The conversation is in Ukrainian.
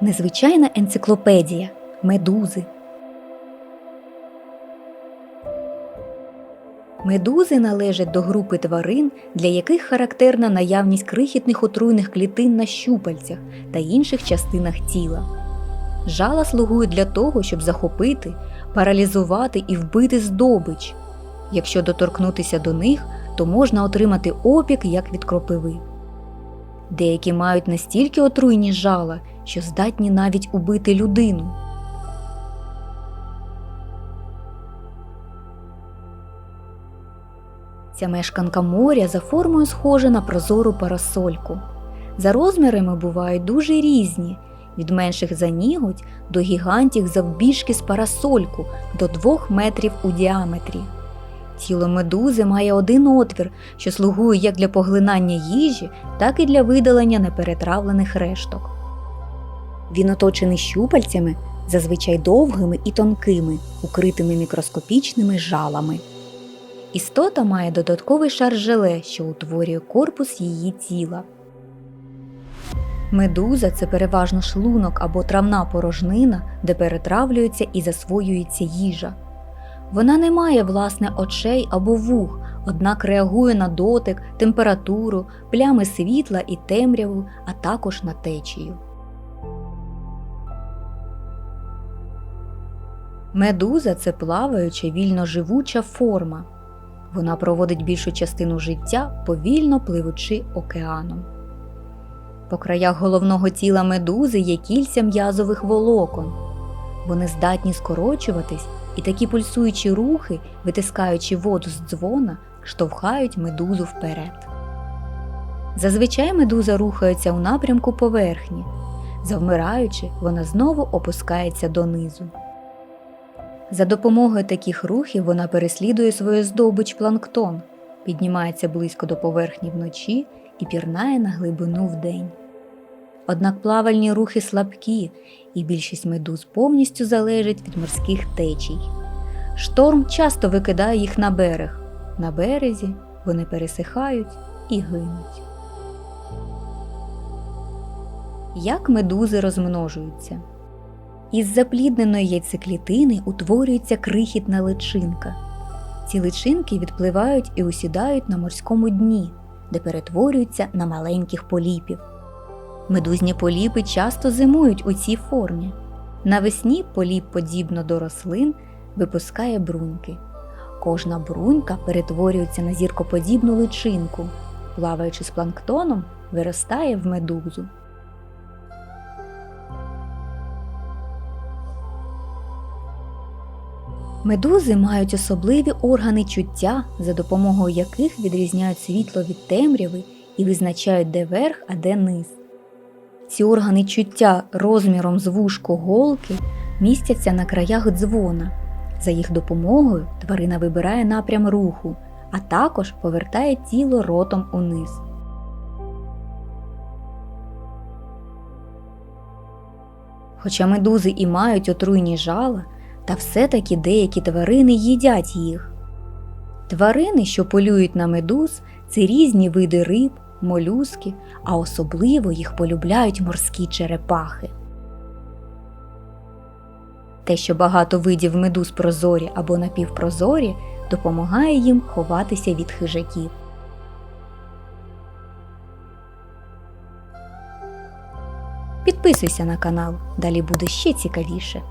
Незвичайна енциклопедія медузи. Медузи належать до групи тварин, для яких характерна наявність крихітних отруйних клітин на щупальцях та інших частинах тіла. Жала слугують для того, щоб захопити, паралізувати і вбити здобич. Якщо доторкнутися до них, то можна отримати опік як від кропиви. Деякі мають настільки отруйні жала, що здатні навіть убити людину. Ця мешканка моря за формою схожа на прозору парасольку. За розмірами бувають дуже різні від менших за ніготь до гігантів завбільшки з парасольку до 2 метрів у діаметрі. Тіло медузи має один отвір, що слугує як для поглинання їжі, так і для видалення неперетравлених решток. Він оточений щупальцями, зазвичай довгими і тонкими, укритими мікроскопічними жалами. Істота має додатковий шар желе, що утворює корпус її тіла. Медуза це переважно шлунок або травна порожнина, де перетравлюється і засвоюється їжа. Вона не має власне очей або вух, однак реагує на дотик, температуру, плями світла і темряву, а також на течію. Медуза це плаваюча вільноживуча форма. Вона проводить більшу частину життя, повільно пливучи океаном. По краях головного тіла медузи є кільця м'язових волокон. Вони здатні скорочуватись, і такі пульсуючі рухи, витискаючи воду з дзвона, штовхають медузу вперед. Зазвичай медуза рухається у напрямку поверхні. Завмираючи, вона знову опускається донизу. За допомогою таких рухів вона переслідує свою здобич планктон, піднімається близько до поверхні вночі і пірнає на глибину вдень. Однак плавальні рухи слабкі, і більшість медуз повністю залежить від морських течій. Шторм часто викидає їх на берег. На березі вони пересихають і гинуть. Як медузи розмножуються? Із заплідненої яйцеклітини утворюється крихітна личинка. Ці личинки відпливають і усідають на морському дні, де перетворюються на маленьких поліпів. Медузні поліпи часто зимують у цій формі. Навесні поліп, подібно до рослин, випускає бруньки. Кожна брунька перетворюється на зіркоподібну личинку, плаваючи з планктоном, виростає в медузу. Медузи мають особливі органи чуття, за допомогою яких відрізняють світло від темряви і визначають, де верх, а де низ. Ці органи чуття розміром з вушко голки містяться на краях дзвона. За їх допомогою тварина вибирає напрям руху, а також повертає тіло ротом униз. Хоча медузи і мають отруйні жала, та все-таки деякі тварини їдять їх. Тварини, що полюють на медуз, це різні види риб, молюски, а особливо їх полюбляють морські черепахи. Те, що багато видів медуз прозорі або напівпрозорі, допомагає їм ховатися від хижаків. Підписуйся на канал, далі буде ще цікавіше.